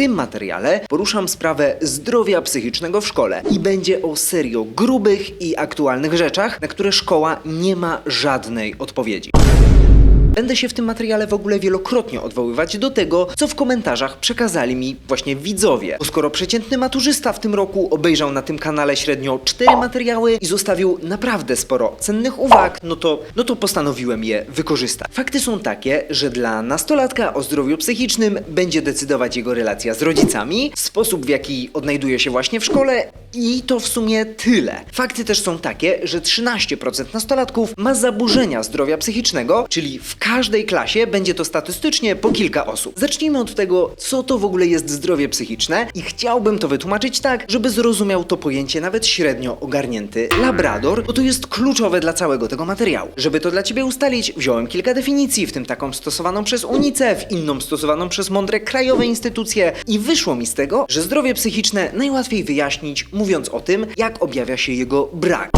tym materiale poruszam sprawę zdrowia psychicznego w szkole i będzie o serio grubych i aktualnych rzeczach, na które szkoła nie ma żadnej odpowiedzi. Będę się w tym materiale w ogóle wielokrotnie odwoływać do tego, co w komentarzach przekazali mi właśnie widzowie. Bo skoro przeciętny maturzysta w tym roku obejrzał na tym kanale średnio 4 materiały i zostawił naprawdę sporo cennych uwag, no to, no to postanowiłem je wykorzystać. Fakty są takie, że dla nastolatka o zdrowiu psychicznym będzie decydować jego relacja z rodzicami, sposób w jaki odnajduje się właśnie w szkole i to w sumie tyle. Fakty też są takie, że 13% nastolatków ma zaburzenia zdrowia psychicznego, czyli w każdej klasie będzie to statystycznie po kilka osób. Zacznijmy od tego, co to w ogóle jest zdrowie psychiczne i chciałbym to wytłumaczyć tak, żeby zrozumiał to pojęcie nawet średnio ogarnięty labrador, bo to jest kluczowe dla całego tego materiału. Żeby to dla Ciebie ustalić, wziąłem kilka definicji, w tym taką stosowaną przez UNICEF, inną stosowaną przez mądre krajowe instytucje i wyszło mi z tego, że zdrowie psychiczne najłatwiej wyjaśnić mówiąc o tym, jak objawia się jego brak.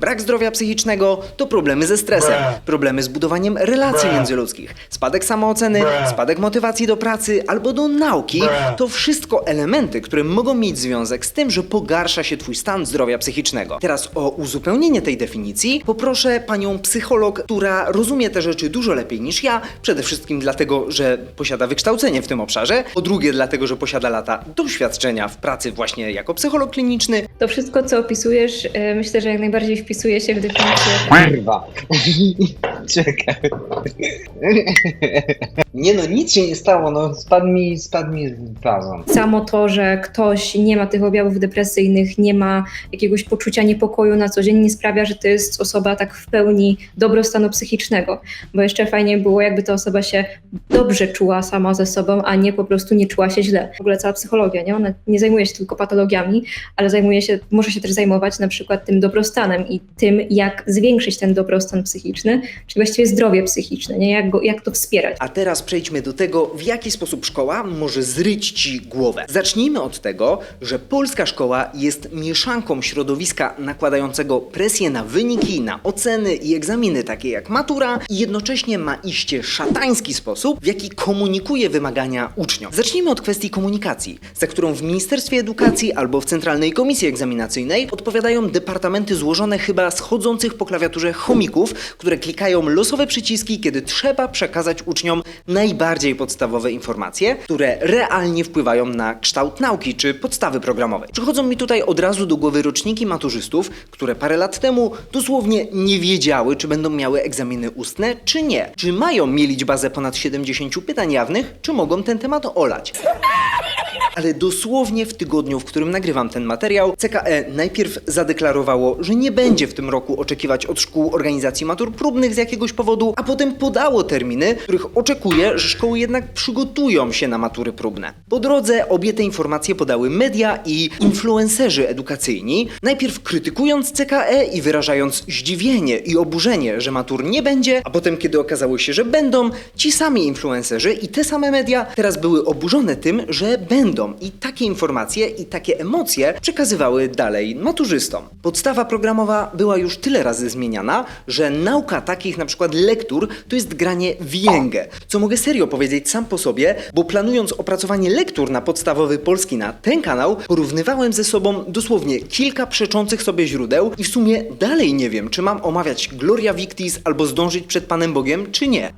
Brak zdrowia psychicznego to problemy ze stresem, problemy z budowaniem relacji międzyludzkich, spadek samooceny, spadek motywacji do pracy albo do nauki. To wszystko elementy, które mogą mieć związek z tym, że pogarsza się Twój stan zdrowia psychicznego. Teraz o uzupełnienie tej definicji poproszę panią psycholog, która rozumie te rzeczy dużo lepiej niż ja. Przede wszystkim dlatego, że posiada wykształcenie w tym obszarze. Po drugie, dlatego, że posiada lata doświadczenia w pracy właśnie jako psycholog kliniczny. To wszystko, co opisujesz, e, myślę, że jak najbardziej wpisuje się w definicję. Kurwa. Czekaj. Nie no, nic się nie stało, no spadł mi, spadł mi wazon. Samo to, że ktoś nie ma tych objawów depresyjnych, nie ma jakiegoś poczucia niepokoju na co dzień, nie sprawia, że to jest osoba tak w pełni dobrostanu psychicznego. Bo jeszcze fajnie było, jakby ta osoba się dobrze czuła sama ze sobą, a nie po prostu nie czuła się źle. W ogóle cała psychologia, nie? Ona nie zajmuje się tylko patologiami, ale zajmuje się, może się też zajmować na przykład tym dobrostanem i tym, jak zwiększyć ten dobrostan psychiczny, czyli właściwie zdrowie psychiczne, nie? Jak, go, jak to wspierać. A teraz przejdźmy do tego, w jaki sposób szkoła może zryć ci głowę. Zacznijmy od tego, że polska szkoła jest mieszanką środowiska nakładającego presję na wyniki, na oceny i egzaminy, takie jak matura, i jednocześnie ma iście szatański sposób, w jaki komunikuje wymagania uczniom. Zacznijmy od kwestii komunikacji, za którą w Ministerstwie Edukacji albo w Centralnej Komisji Egzaminacyjnej odpowiadają departamenty złożone chyba z chodzących po klawiaturze chomików, które klikają losowe przyciski, kiedy trzeba przekazać uczniom najbardziej podstawowe informacje, które realnie wpływają na kształt nauki czy podstawy programowe. Przychodzą mi tutaj od razu do głowy roczniki maturzystów, które parę lat temu dosłownie nie wiedziały, czy będą miały egzaminy ustne, czy nie. Czy mają mielić bazę ponad 70 pytań jawnych, czy mogą ten temat olać. Ale dosłownie w tygodniu, w którym nagrywam ten materiał, CKE najpierw zadeklarowało, że nie będzie w tym roku oczekiwać od szkół organizacji matur próbnych z jakiegoś powodu, a potem podało terminy, których oczekuje, że szkoły jednak przygotują się na matury próbne. Po drodze obie te informacje podały media i influencerzy edukacyjni, najpierw krytykując CKE i wyrażając zdziwienie i oburzenie, że matur nie będzie, a potem kiedy okazało się, że będą, ci sami influencerzy i te same media teraz były oburzone tym, że będą i takie informacje i takie emocje przekazywały dalej maturzystom. Podstawa programowa była już tyle razy zmieniana, że nauka takich na przykład lektur to jest granie w jęgę, co mogę serio powiedzieć sam po sobie, bo planując opracowanie lektur na podstawowy polski na ten kanał, porównywałem ze sobą dosłownie kilka przeczących sobie źródeł i w sumie dalej nie wiem, czy mam omawiać Gloria Victis albo zdążyć przed Panem Bogiem, czy nie.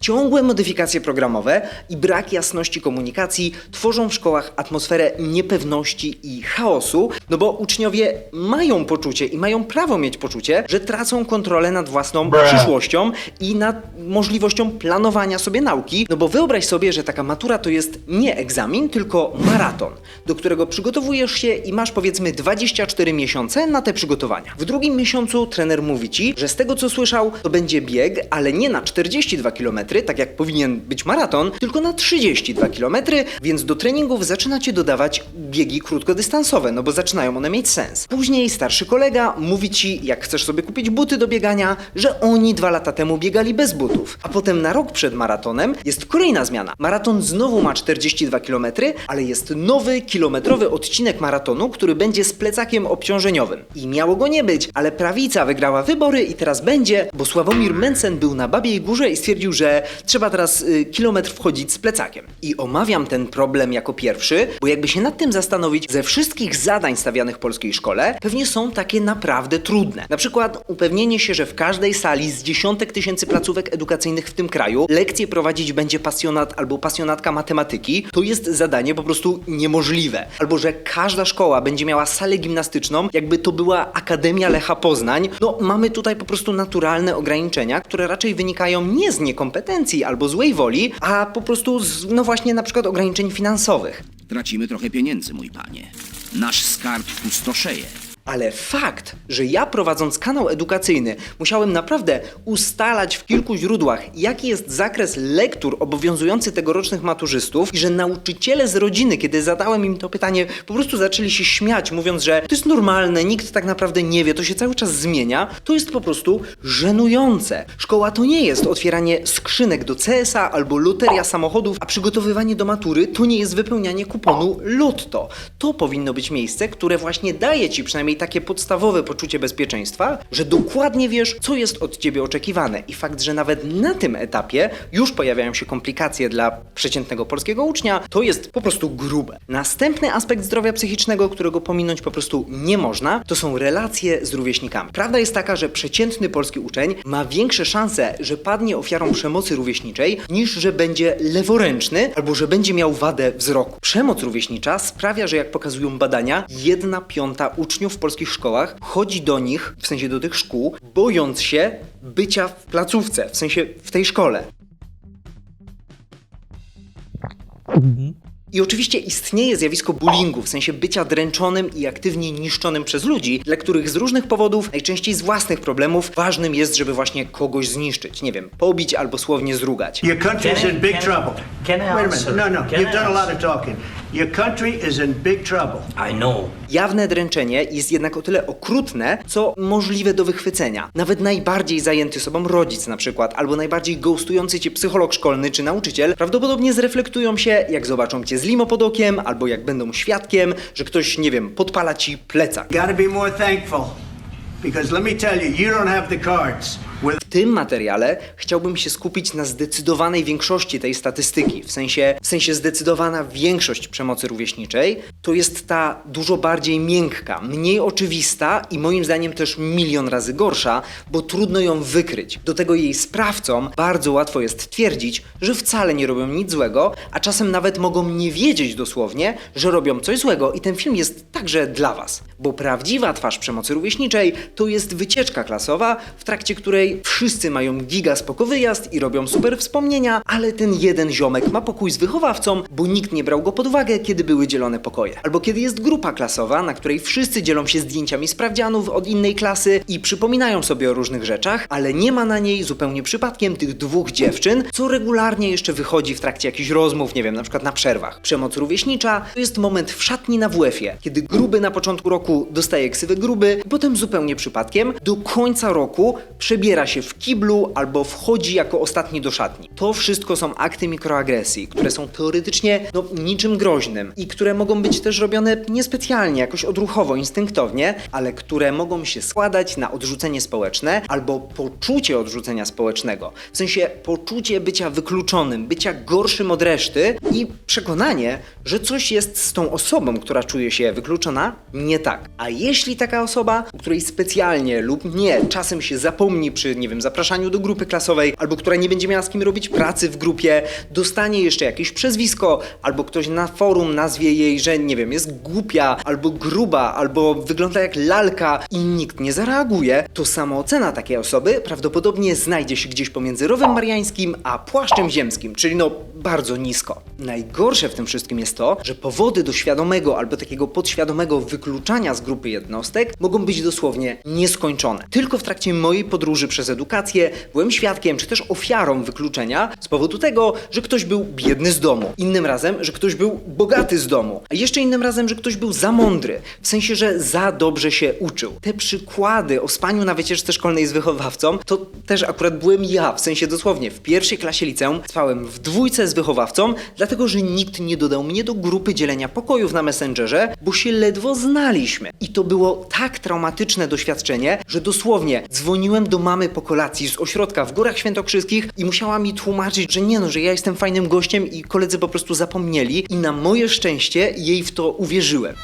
Ciągłe modyfikacje programowe i brak jasności komunikacji tworzą w szkołach atmosferę niepewności i chaosu, no bo uczniowie mają poczucie i mają prawo mieć poczucie, że tracą kontrolę nad własną przyszłością i nad możliwością planowania sobie nauki, no bo wyobraź sobie, że taka matura to jest nie egzamin, tylko maraton, do którego przygotowujesz się i masz powiedzmy 24 miesiące na te przygotowania. W drugim miesiącu trener mówi ci, że z tego co słyszał, to będzie bieg, ale nie na 42 km, tak jak powinien być maraton, tylko na 32 km, więc do treningów zaczynacie dodawać biegi krótkodystansowe, no bo zaczynają one mieć sens. Później starszy kolega mówi ci, jak chcesz sobie kupić buty do biegania, że oni dwa lata temu biegali bez butów. A potem na rok przed maratonem jest kolejna zmiana. Maraton znowu ma 42 km, ale jest nowy, kilometrowy odcinek maratonu, który będzie z plecakiem obciążeniowym. I miało go nie być, ale prawica wygrała wybory i teraz będzie, bo Sławomir Mencen był na Babiej Górze i stwierdził, że trzeba teraz y, kilometr wchodzić z plecakiem. I omawiam ten problem jako pierwszy, bo jakby się nad tym zastanowić, ze wszystkich zadań stawianych polskiej szkole, pewnie są takie naprawdę trudne. Na przykład upewnienie się, że w każdej sali z dziesiątek tysięcy placówek edukacyjnych w tym kraju lekcje prowadzić będzie pasjonat albo pasjonatka matematyki, to jest zadanie po prostu niemożliwe. Albo że każda szkoła będzie miała salę gimnastyczną, jakby to była Akademia Lecha Poznań. No, mamy tutaj po prostu naturalne ograniczenia, które raczej wynikają nie z niekompetencji albo złej woli, a po prostu z, no właśnie, na przykład ograniczeń finansowych. Tracimy trochę pieniędzy, mój panie. Nasz skarb pustoszeje. Ale fakt, że ja prowadząc kanał edukacyjny musiałem naprawdę ustalać w kilku źródłach, jaki jest zakres lektur obowiązujący tegorocznych maturzystów i że nauczyciele z rodziny, kiedy zadałem im to pytanie, po prostu zaczęli się śmiać, mówiąc, że to jest normalne, nikt tak naprawdę nie wie, to się cały czas zmienia, to jest po prostu żenujące. Szkoła to nie jest otwieranie skrzynek do CS-a albo loteria samochodów, a przygotowywanie do matury to nie jest wypełnianie kuponu Lotto. To powinno być miejsce, które właśnie daje ci przynajmniej takie podstawowe poczucie bezpieczeństwa, że dokładnie wiesz, co jest od ciebie oczekiwane. I fakt, że nawet na tym etapie już pojawiają się komplikacje dla przeciętnego polskiego ucznia, to jest po prostu grube. Następny aspekt zdrowia psychicznego, którego pominąć po prostu nie można, to są relacje z rówieśnikami. Prawda jest taka, że przeciętny polski uczeń ma większe szanse, że padnie ofiarą przemocy rówieśniczej, niż że będzie leworęczny albo że będzie miał wadę wzroku. Przemoc rówieśnicza sprawia, że jak pokazują badania, jedna piąta uczniów polskich szkołach chodzi do nich, w sensie do tych szkół, bojąc się bycia w placówce, w sensie w tej szkole. I oczywiście istnieje zjawisko bullyingu, w sensie bycia dręczonym i aktywnie niszczonym przez ludzi, dla których z różnych powodów, najczęściej z własnych problemów, ważnym jest, żeby właśnie kogoś zniszczyć. Nie wiem, pobić albo słownie zrugać. Your country is Can I- in big can I- trouble. can I Wait a minute. No, no. Can You've I done a lot of talking. Your country is in big trouble. I know. Jawne dręczenie jest jednak o tyle okrutne, co możliwe do wychwycenia. Nawet najbardziej zajęty sobą rodzic na przykład, albo najbardziej ghostujący cię psycholog szkolny czy nauczyciel, prawdopodobnie zreflektują się, jak zobaczą cię z limo pod okiem, albo jak będą świadkiem, że ktoś, nie wiem, podpala ci plecak. Gotta be more thankful. Because let me tell you, you don't have the cards. With tym materiale chciałbym się skupić na zdecydowanej większości tej statystyki. W sensie, w sensie zdecydowana większość przemocy rówieśniczej to jest ta dużo bardziej miękka, mniej oczywista i moim zdaniem też milion razy gorsza, bo trudno ją wykryć. Do tego jej sprawcom bardzo łatwo jest twierdzić, że wcale nie robią nic złego, a czasem nawet mogą nie wiedzieć dosłownie, że robią coś złego i ten film jest także dla was. Bo prawdziwa twarz przemocy rówieśniczej to jest wycieczka klasowa, w trakcie której wszyscy mają giga spoko wyjazd i robią super wspomnienia, ale ten jeden ziomek ma pokój z wychowawcą, bo nikt nie brał go pod uwagę, kiedy były dzielone pokoje. Albo kiedy jest grupa klasowa, na której wszyscy dzielą się zdjęciami sprawdzianów od innej klasy i przypominają sobie o różnych rzeczach, ale nie ma na niej zupełnie przypadkiem tych dwóch dziewczyn, co regularnie jeszcze wychodzi w trakcie jakichś rozmów, nie wiem, na przykład na przerwach. Przemoc rówieśnicza to jest moment w szatni na WF-ie, kiedy gruby na początku roku dostaje ksywę gruby, potem zupełnie przypadkiem do końca roku przebiera się w kiblu albo wchodzi jako ostatni do szatni. To wszystko są akty mikroagresji, które są teoretycznie no, niczym groźnym i które mogą być też robione niespecjalnie, jakoś odruchowo, instynktownie, ale które mogą się składać na odrzucenie społeczne albo poczucie odrzucenia społecznego. W sensie poczucie bycia wykluczonym, bycia gorszym od reszty i przekonanie, że coś jest z tą osobą, która czuje się wykluczona, nie tak. A jeśli taka osoba, u której specjalnie lub nie czasem się zapomni przy, nie wiem, zapraszaniu do grupy klasowej, albo która nie będzie miała z kim robić pracy w grupie, dostanie jeszcze jakieś przezwisko, albo ktoś na forum nazwie jej, że nie wiem, jest głupia, albo gruba, albo wygląda jak lalka i nikt nie zareaguje, to samoocena takiej osoby prawdopodobnie znajdzie się gdzieś pomiędzy rowem mariańskim a płaszczem ziemskim, czyli no bardzo nisko. Najgorsze w tym wszystkim jest to, że powody do świadomego albo takiego podświadomego wykluczania z grupy jednostek mogą być dosłownie nieskończone. Tylko w trakcie mojej podróży przez edukację byłem świadkiem czy też ofiarą wykluczenia z powodu tego, że ktoś był biedny z domu. Innym razem, że ktoś był bogaty z domu. A jeszcze innym razem, że ktoś był za mądry. W sensie, że za dobrze się uczył. Te przykłady o spaniu na wycieczce szkolnej z wychowawcą, to też akurat byłem ja. W sensie dosłownie w pierwszej klasie liceum spałem w dwójce z wychowawcą, dlatego że nikt nie dodał mnie do grupy dzielenia pokojów na Messengerze, bo się ledwo znaliśmy. I to było tak traumatyczne doświadczenie, że dosłownie dzwoniłem do mamy po kolacji z ośrodka w Górach Świętokrzyskich i musiała mi tłumaczyć, że nie no, że ja jestem fajnym gościem i koledzy po prostu zapomnieli i na moje szczęście jej w to uwierzyłem.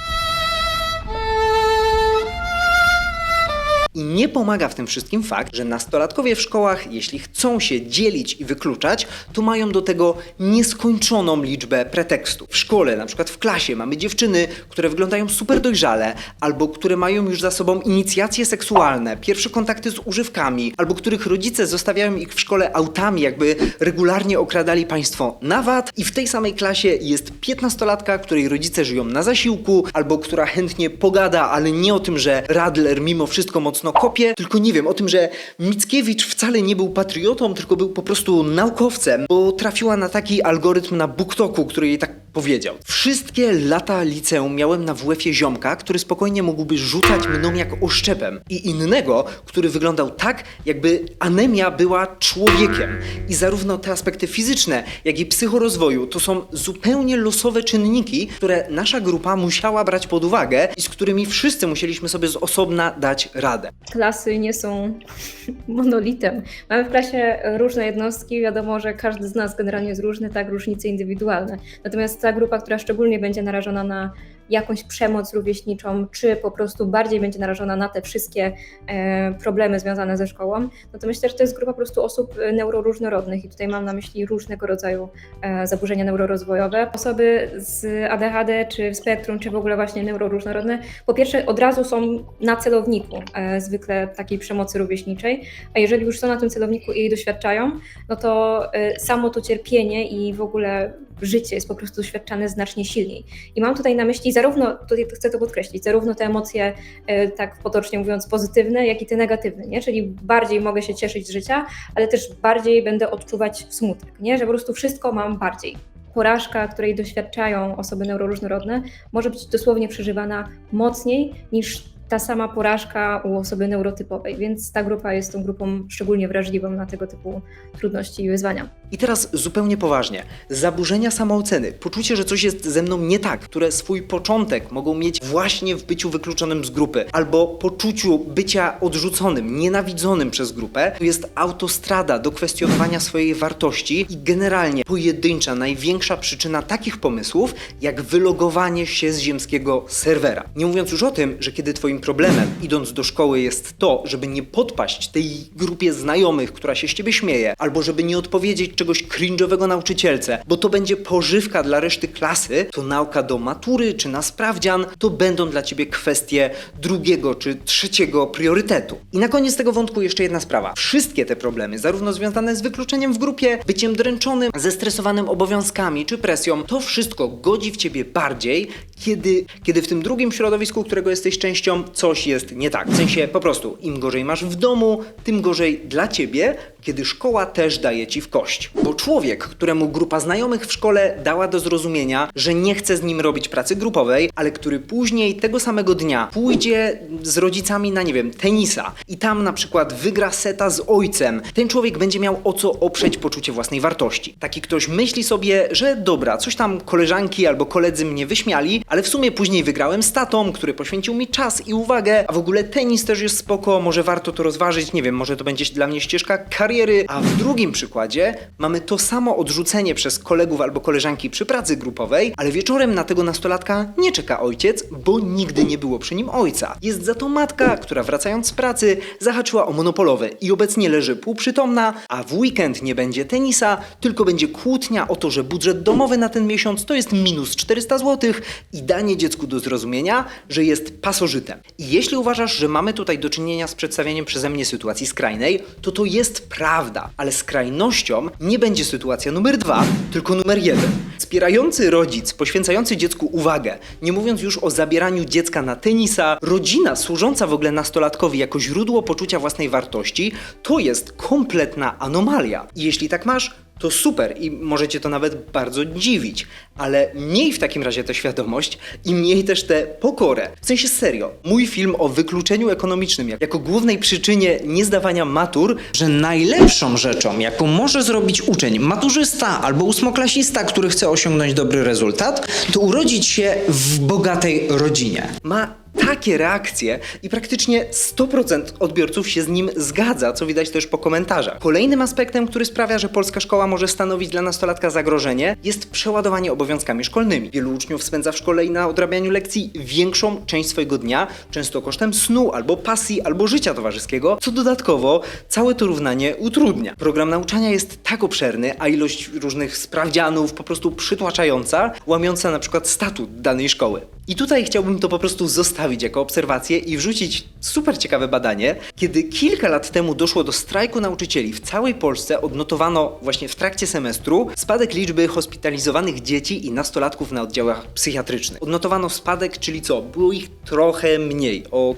I nie pomaga w tym wszystkim fakt, że nastolatkowie w szkołach, jeśli chcą się dzielić i wykluczać, to mają do tego nieskończoną liczbę pretekstów. W szkole, na przykład w klasie, mamy dziewczyny, które wyglądają super dojrzale, albo które mają już za sobą inicjacje seksualne, pierwsze kontakty z używkami, albo których rodzice zostawiają ich w szkole autami, jakby regularnie okradali państwo na VAT. I w tej samej klasie jest piętnastolatka, której rodzice żyją na zasiłku, albo która chętnie pogada, ale nie o tym, że Radler mimo wszystko mocno kopie, tylko nie wiem, o tym, że Mickiewicz wcale nie był patriotą, tylko był po prostu naukowcem, bo trafiła na taki algorytm na BookToku, który jej tak powiedział. Wszystkie lata liceum miałem na WF-ie ziomka, który spokojnie mógłby rzucać mną jak oszczepem i innego, który wyglądał tak, jakby anemia była człowiekiem. I zarówno te aspekty fizyczne, jak i psychorozwoju to są zupełnie losowe czynniki, które nasza grupa musiała brać pod uwagę i z którymi wszyscy musieliśmy sobie z osobna dać radę. Klasy nie są monolitem. Mamy w klasie różne jednostki, wiadomo, że każdy z nas generalnie jest różny, tak, różnice indywidualne. Natomiast ta grupa, która szczególnie będzie narażona na jakąś przemoc rówieśniczą, czy po prostu bardziej będzie narażona na te wszystkie e, problemy związane ze szkołą, no to myślę, że to jest grupa po prostu osób e, neuroróżnorodnych i tutaj mam na myśli różnego rodzaju e, zaburzenia neurorozwojowe. Osoby z ADHD, czy w spektrum, czy w ogóle właśnie neuroróżnorodne, po pierwsze od razu są na celowniku zwykle takiej przemocy rówieśniczej, a jeżeli już są na tym celowniku i jej doświadczają, no to samo to cierpienie i w ogóle życie jest po prostu doświadczane znacznie silniej. I mam tutaj na myśli zarówno, tutaj chcę to podkreślić, zarówno te emocje, e, tak potocznie mówiąc, pozytywne, jak i te negatywne, nie? Czyli bardziej mogę się cieszyć z życia, ale też bardziej będę odczuwać smutek, nie? Że po prostu wszystko mam bardziej. Porażka, której doświadczają osoby neuroróżnorodne, może być dosłownie przeżywana mocniej niż ta sama porażka u osoby neurotypowej, więc ta grupa jest tą grupą szczególnie wrażliwą na tego typu trudności i wyzwania. I teraz zupełnie poważnie. Zaburzenia samooceny, poczucie, że coś jest ze mną nie tak, które swój początek mogą mieć właśnie w byciu wykluczonym z grupy, albo poczuciu bycia odrzuconym, nienawidzonym przez grupę, to jest autostrada do kwestionowania swojej wartości i generalnie pojedyncza, największa przyczyna takich pomysłów, jak wylogowanie się z ziemskiego serwera. Nie mówiąc już o tym, że kiedy twoim problemem idąc do szkoły jest to, żeby nie podpaść tej grupie znajomych, która się z ciebie śmieje, albo żeby nie odpowiedzieć czegoś cringe'owego nauczycielce, bo to będzie pożywka dla reszty klasy, to nauka do matury czy na sprawdzian to będą dla ciebie kwestie drugiego czy trzeciego priorytetu. I na koniec tego wątku jeszcze jedna sprawa. Wszystkie te problemy, zarówno związane z wykluczeniem w grupie, byciem dręczonym, zestresowanym obowiązkami czy presją, to wszystko godzi w ciebie bardziej, kiedy, kiedy w tym drugim środowisku, którego jesteś częścią, coś jest nie tak. W sensie po prostu, im gorzej masz w domu, tym gorzej dla ciebie, kiedy szkoła też daje ci w kość. Bo człowiek, któremu grupa znajomych w szkole dała do zrozumienia, że nie chce z nim robić pracy grupowej, ale który później tego samego dnia pójdzie z rodzicami na, nie wiem, tenisa i tam na przykład wygra seta z ojcem, ten człowiek będzie miał o co oprzeć poczucie własnej wartości. Taki ktoś myśli sobie, że dobra, coś tam koleżanki albo koledzy mnie wyśmiali, ale w sumie później wygrałem z tatą, który poświęcił mi czas i uwagę, a w ogóle tenis też jest spoko, może warto to rozważyć, nie wiem, może to będzie dla mnie ścieżka kariery, a w drugim przykładzie mamy to samo odrzucenie przez kolegów albo koleżanki przy pracy grupowej, ale wieczorem na tego nastolatka nie czeka ojciec, bo nigdy nie było przy nim ojca. Jest za to matka, która wracając z pracy zahaczyła o monopolowe i obecnie leży półprzytomna, a w weekend nie będzie tenisa, tylko będzie kłótnia o to, że budżet domowy na ten miesiąc to jest minus 400 zł i danie dziecku do zrozumienia, że jest pasożytem. I jeśli uważasz, że mamy tutaj do czynienia z przedstawieniem przeze mnie sytuacji skrajnej, to to jest prawda, ale skrajnością nie będzie sytuacja numer dwa, tylko numer jeden. Wspierający rodzic, poświęcający dziecku uwagę, nie mówiąc już o zabieraniu dziecka na tenisa, rodzina służąca w ogóle nastolatkowi jako źródło poczucia własnej wartości, to jest kompletna anomalia. I jeśli tak masz, to super i możecie to nawet bardzo dziwić, ale miej w takim razie tę świadomość i miej też tę pokorę. W sensie serio, mój film o wykluczeniu ekonomicznym jako głównej przyczynie niezdawania matur, że najlepszą rzeczą, jaką może zrobić uczeń, maturzysta albo ósmoklasista, który chce osiągnąć dobry rezultat, to urodzić się w bogatej rodzinie. ma takie reakcje i praktycznie 100% odbiorców się z nim zgadza, co widać też po komentarzach. Kolejnym aspektem, który sprawia, że polska szkoła może stanowić dla nastolatka zagrożenie, jest przeładowanie obowiązkami szkolnymi. Wielu uczniów spędza w szkole i na odrabianiu lekcji większą część swojego dnia, często kosztem snu, albo pasji, albo życia towarzyskiego, co dodatkowo całe to równanie utrudnia. Program nauczania jest tak obszerny, a ilość różnych sprawdzianów po prostu przytłaczająca, łamiąca na przykład statut danej szkoły. I tutaj chciałbym to po prostu zostawić jako obserwację i wrzucić super ciekawe badanie. Kiedy kilka lat temu doszło do strajku nauczycieli w całej Polsce, odnotowano właśnie w trakcie semestru spadek liczby hospitalizowanych dzieci i nastolatków na oddziałach psychiatrycznych. Odnotowano spadek, czyli co? Było ich trochę mniej, o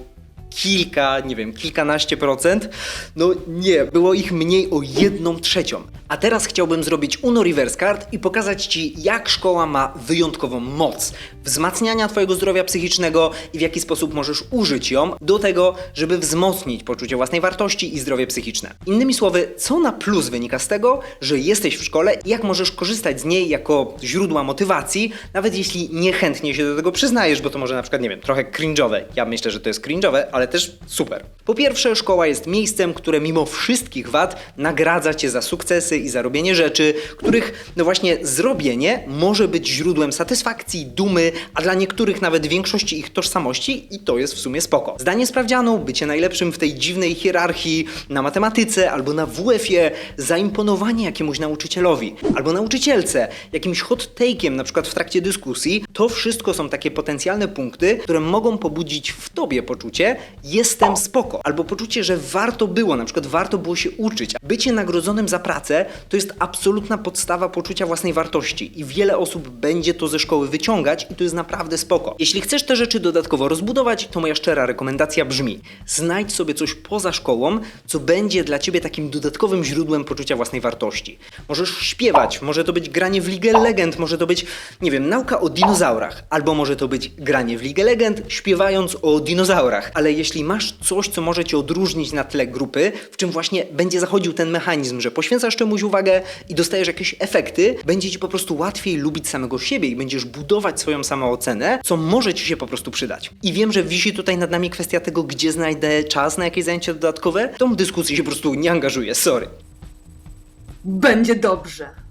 kilka, nie wiem, kilkanaście procent. No nie, było ich mniej o jedną trzecią. A teraz chciałbym zrobić Uno Reverse Card i pokazać Ci, jak szkoła ma wyjątkową moc wzmacniania Twojego zdrowia psychicznego i w jaki sposób możesz użyć ją do tego, żeby wzmocnić poczucie własnej wartości i zdrowie psychiczne. Innymi słowy, co na plus wynika z tego, że jesteś w szkole i jak możesz korzystać z niej jako źródła motywacji, nawet jeśli niechętnie się do tego przyznajesz, bo to może na przykład, nie wiem, trochę cringe'owe. Ja myślę, że to jest cringe'owe, ale też super. Po pierwsze, szkoła jest miejscem, które mimo wszystkich wad nagradza cię za sukcesy i za robienie rzeczy, których, no właśnie, zrobienie może być źródłem satysfakcji, dumy, a dla niektórych nawet większości ich tożsamości i to jest w sumie spoko. Zdanie sprawdzianu, bycie najlepszym w tej dziwnej hierarchii na matematyce albo na WF-ie, zaimponowanie jakiemuś nauczycielowi albo nauczycielce, jakimś hot take'iem na przykład w trakcie dyskusji, to wszystko są takie potencjalne punkty, które mogą pobudzić w tobie poczucie jestem spoko, albo poczucie, że warto było, na przykład warto było się uczyć. Bycie nagrodzonym za pracę to jest absolutna podstawa poczucia własnej wartości i wiele osób będzie to ze szkoły wyciągać i to jest naprawdę spoko. Jeśli chcesz te rzeczy dodatkowo rozbudować, to moja szczera rekomendacja brzmi: znajdź sobie coś poza szkołą, co będzie dla ciebie takim dodatkowym źródłem poczucia własnej wartości. Możesz śpiewać, może to być granie w Ligę Legend, może to być, nie wiem, nauka o dinozaurach, albo może to być granie w Ligę Legend, śpiewając o dinozaurach. Ale jeśli masz coś, co może cię odróżnić na tle grupy, w czym właśnie będzie zachodził ten mechanizm, że poświęcasz czemuś uwagę i dostajesz jakieś efekty, będzie ci po prostu łatwiej lubić samego siebie i będziesz budować swoją samoocenę, co może ci się po prostu przydać. I wiem, że wisi tutaj nad nami kwestia tego, gdzie znajdę czas na jakieś zajęcia dodatkowe. Tą dyskusję się po prostu nie angażuję, sorry. Będzie dobrze.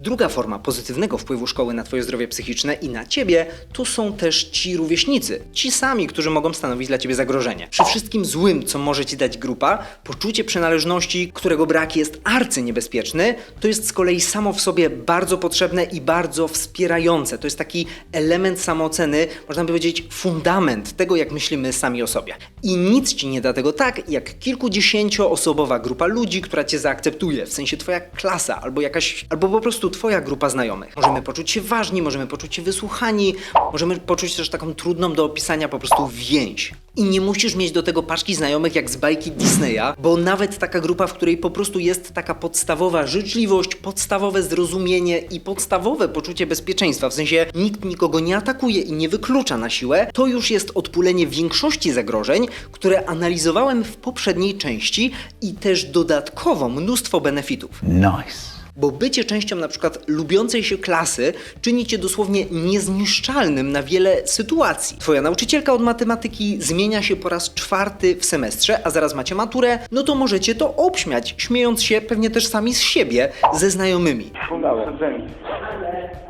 Druga forma pozytywnego wpływu szkoły na Twoje zdrowie psychiczne i na Ciebie to są też ci rówieśnicy, ci sami, którzy mogą stanowić dla Ciebie zagrożenie. Przy wszystkim złym, co może Ci dać grupa, poczucie przynależności, którego brak jest arcyniebezpieczny, to jest z kolei samo w sobie bardzo potrzebne i bardzo wspierające. To jest taki element samooceny, można by powiedzieć fundament tego, jak myślimy sami o sobie. I nic Ci nie da tego tak, jak kilkudziesięcioosobowa grupa ludzi, która Cię zaakceptuje, w sensie Twoja klasa albo jakaś, albo po prostu Twoja grupa znajomych. Możemy poczuć się ważni, możemy poczuć się wysłuchani, możemy poczuć też taką trudną do opisania po prostu więź. I nie musisz mieć do tego paczki znajomych jak z bajki Disneya, bo nawet taka grupa, w której po prostu jest taka podstawowa życzliwość, podstawowe zrozumienie i podstawowe poczucie bezpieczeństwa, w sensie nikt nikogo nie atakuje i nie wyklucza na siłę, to już jest odpulenie większości zagrożeń, które analizowałem w poprzedniej części i też dodatkowo mnóstwo benefitów. Nice. Bo bycie częścią na przykład lubiącej się klasy czyni cię dosłownie niezniszczalnym na wiele sytuacji. Twoja nauczycielka od matematyki zmienia się po raz czwarty w semestrze, a zaraz macie maturę, no to możecie to obśmiać, śmiejąc się pewnie też sami z siebie, ze znajomymi.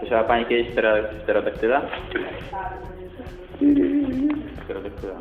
Słyszała Pani kiedyś stero- stereodaktyla? Stereodaktyla.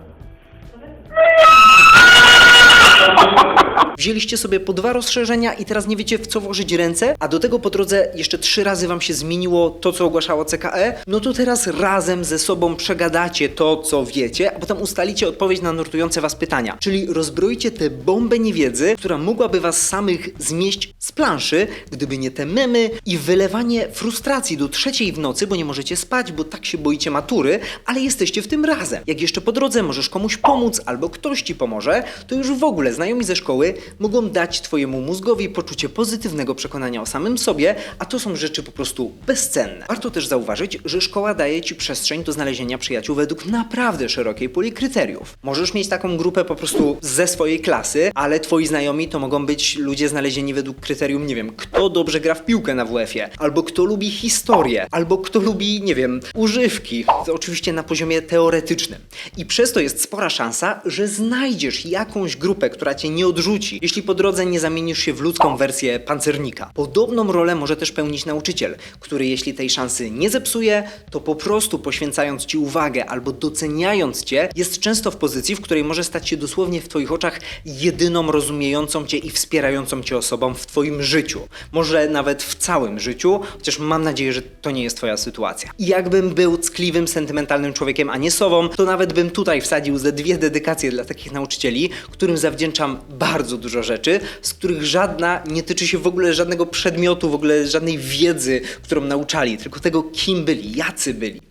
Wzięliście sobie po dwa rozszerzenia i teraz nie wiecie w co włożyć ręce, a do tego po drodze jeszcze trzy razy wam się zmieniło to, co ogłaszało CKE, no to teraz razem ze sobą przegadacie to, co wiecie, a potem ustalicie odpowiedź na nurtujące was pytania. Czyli rozbroicie tę bombę niewiedzy, która mogłaby was samych zmieść z planszy, gdyby nie te memy i wylewanie frustracji do trzeciej w nocy, bo nie możecie spać, bo tak się boicie matury, ale jesteście w tym razem. Jak jeszcze po drodze możesz komuś pomóc albo ktoś ci pomoże, to już w ogóle znajomi ze szkoły mogą dać twojemu mózgowi poczucie pozytywnego przekonania o samym sobie, a to są rzeczy po prostu bezcenne. Warto też zauważyć, że szkoła daje ci przestrzeń do znalezienia przyjaciół według naprawdę szerokiej puli kryteriów. Możesz mieć taką grupę po prostu ze swojej klasy, ale twoi znajomi to mogą być ludzie znalezieni według kryterium, nie wiem, kto dobrze gra w piłkę na WF-ie, albo kto lubi historię, albo kto lubi, nie wiem, używki. To oczywiście na poziomie teoretycznym. I przez to jest spora szansa, że znajdziesz jakąś grupę, która cię nie odrzuci, jeśli po drodze nie zamienisz się w ludzką wersję pancernika. Podobną rolę może też pełnić nauczyciel, który jeśli tej szansy nie zepsuje, to po prostu poświęcając ci uwagę albo doceniając cię, jest często w pozycji, w której może stać się dosłownie w twoich oczach jedyną rozumiejącą cię i wspierającą cię osobą w twoim życiu. Może nawet w całym życiu, chociaż mam nadzieję, że to nie jest twoja sytuacja. I jakbym był ckliwym, sentymentalnym człowiekiem, a nie sobą, to nawet bym tutaj wsadził ze dwie dedykacje dla takich nauczycieli, którym zawdzięczam bardzo dużo rzeczy, z których żadna nie tyczy się w ogóle żadnego przedmiotu, w ogóle żadnej wiedzy, którą nauczali, tylko tego, kim byli, jacy byli.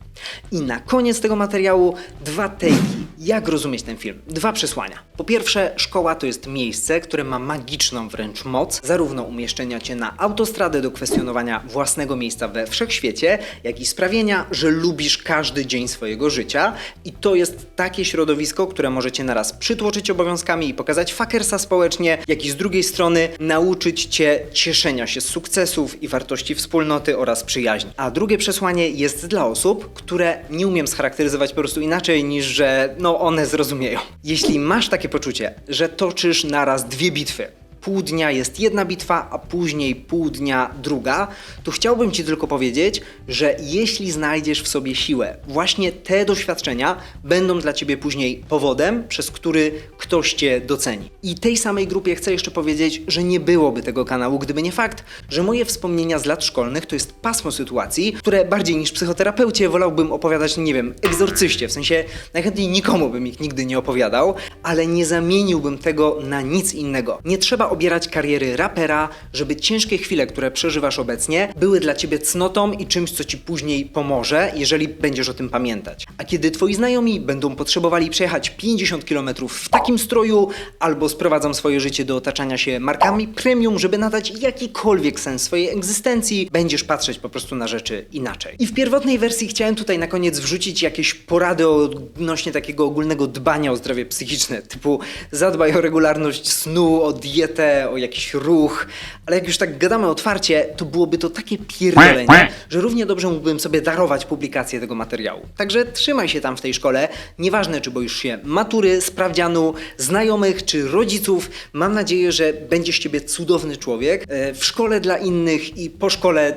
I na koniec tego materiału dwa take'i. Jak rozumieć ten film? Dwa przesłania. Po pierwsze, szkoła to jest miejsce, które ma magiczną wręcz moc, zarówno umieszczenia cię na autostradę do kwestionowania własnego miejsca we wszechświecie, jak i sprawienia, że lubisz każdy dzień swojego życia. I to jest takie środowisko, które może cię naraz przytłoczyć obowiązkami i pokazać fakersa społecznie, jak i z drugiej strony nauczyć cię cieszenia się z sukcesów i wartości wspólnoty oraz przyjaźni. A drugie przesłanie jest dla osób, które nie umiem scharakteryzować po prostu inaczej niż, że no one zrozumieją. Jeśli masz takie poczucie, że toczysz naraz dwie bitwy, pół dnia jest jedna bitwa, a później pół dnia druga, to chciałbym Ci tylko powiedzieć, że jeśli znajdziesz w sobie siłę, właśnie te doświadczenia będą dla Ciebie później powodem, przez który ktoś Cię doceni. I tej samej grupie chcę jeszcze powiedzieć, że nie byłoby tego kanału, gdyby nie fakt, że moje wspomnienia z lat szkolnych to jest pasmo sytuacji, które bardziej niż psychoterapeucie wolałbym opowiadać, nie wiem, egzorcyście, w sensie najchętniej nikomu bym ich nigdy nie opowiadał, ale nie zamieniłbym tego na nic innego. Nie trzeba obierać kariery rapera, żeby ciężkie chwile, które przeżywasz obecnie, były dla ciebie cnotą i czymś, co ci później pomoże, jeżeli będziesz o tym pamiętać. A kiedy twoi znajomi będą potrzebowali przejechać 50 km w takim stroju, albo sprowadzą swoje życie do otaczania się markami premium, żeby nadać jakikolwiek sens swojej egzystencji, będziesz patrzeć po prostu na rzeczy inaczej. I w pierwotnej wersji chciałem tutaj na koniec wrzucić jakieś porady odnośnie takiego ogólnego dbania o zdrowie psychiczne, typu zadbaj o regularność snu, o dietę, o jakiś ruch, ale jak już tak gadamy otwarcie, to byłoby to takie pierdolenie, że równie dobrze mógłbym sobie darować publikację tego materiału. Także trzymaj się tam w tej szkole, nieważne czy boisz się matury, sprawdzianu, znajomych czy rodziców, mam nadzieję, że będziesz ciebie cudowny człowiek e, w szkole dla innych i po szkole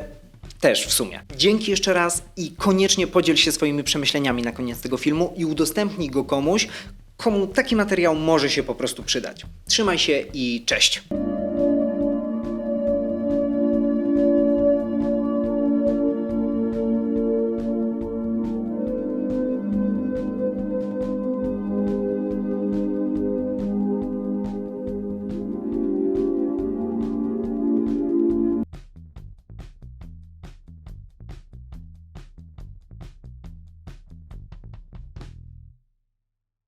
też w sumie. Dzięki jeszcze raz i koniecznie podziel się swoimi przemyśleniami na koniec tego filmu i udostępnij go komuś, komu taki materiał może się po prostu przydać. Trzymaj się i cześć.